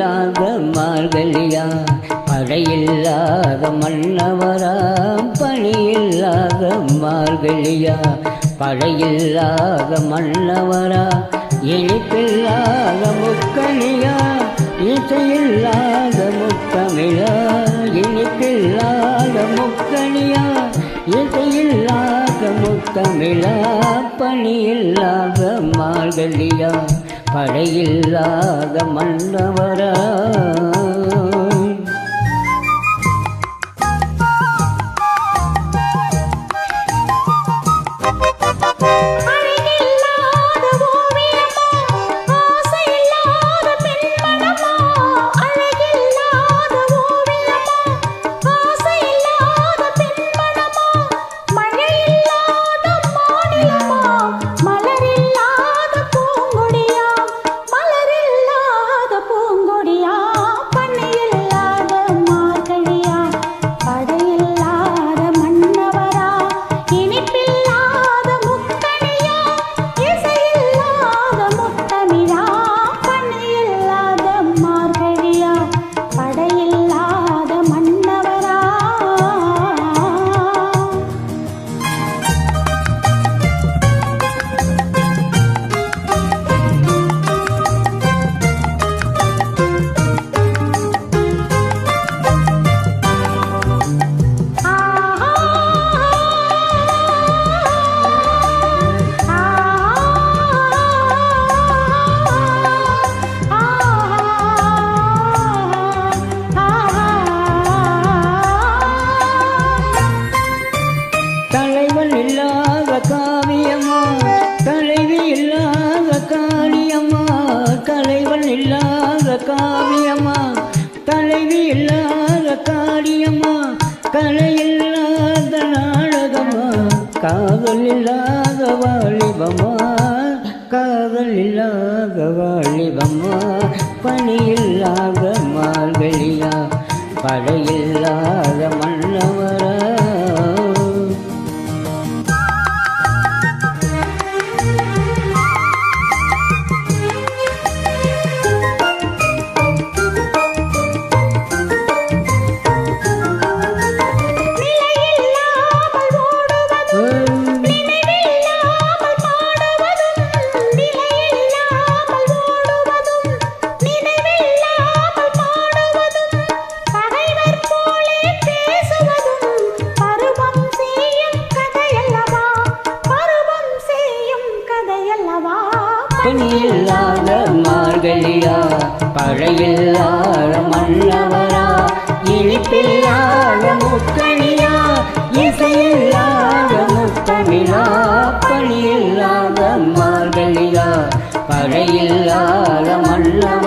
படையில்லாத மார்கழியா? படையில்லாத மன்னவரா? பணியில்லாத மார்கழியா? படையில்லாத மன்னவரா? இனிப்பில்லாத முக்கணியா? இசையில்லாத முத்தமிழா? இனிப்பில்லாத முக்கணியா? இசையில்லாத முத்தமிழா? பணியில்லாத மார்கழியா? படையில்லாத மன்னவரா? காவியமா தலைவி இல்லாத கலை இல்லாத நாடகமா காதல் இல்லாத வாலிபமா காதல் இல்லாத வாலிபமா பணி இல்லாத மார்கழியா படையில்லாத பழையில்லாத மார்கழியா? பழையில்லாத மன்னவரா? இனிப்பில்லாத முக்கணியா இசையில்லாத முத்தமிழா? பழியில்லாத மார்கழியா? பழையில்லாத மன்னவரா?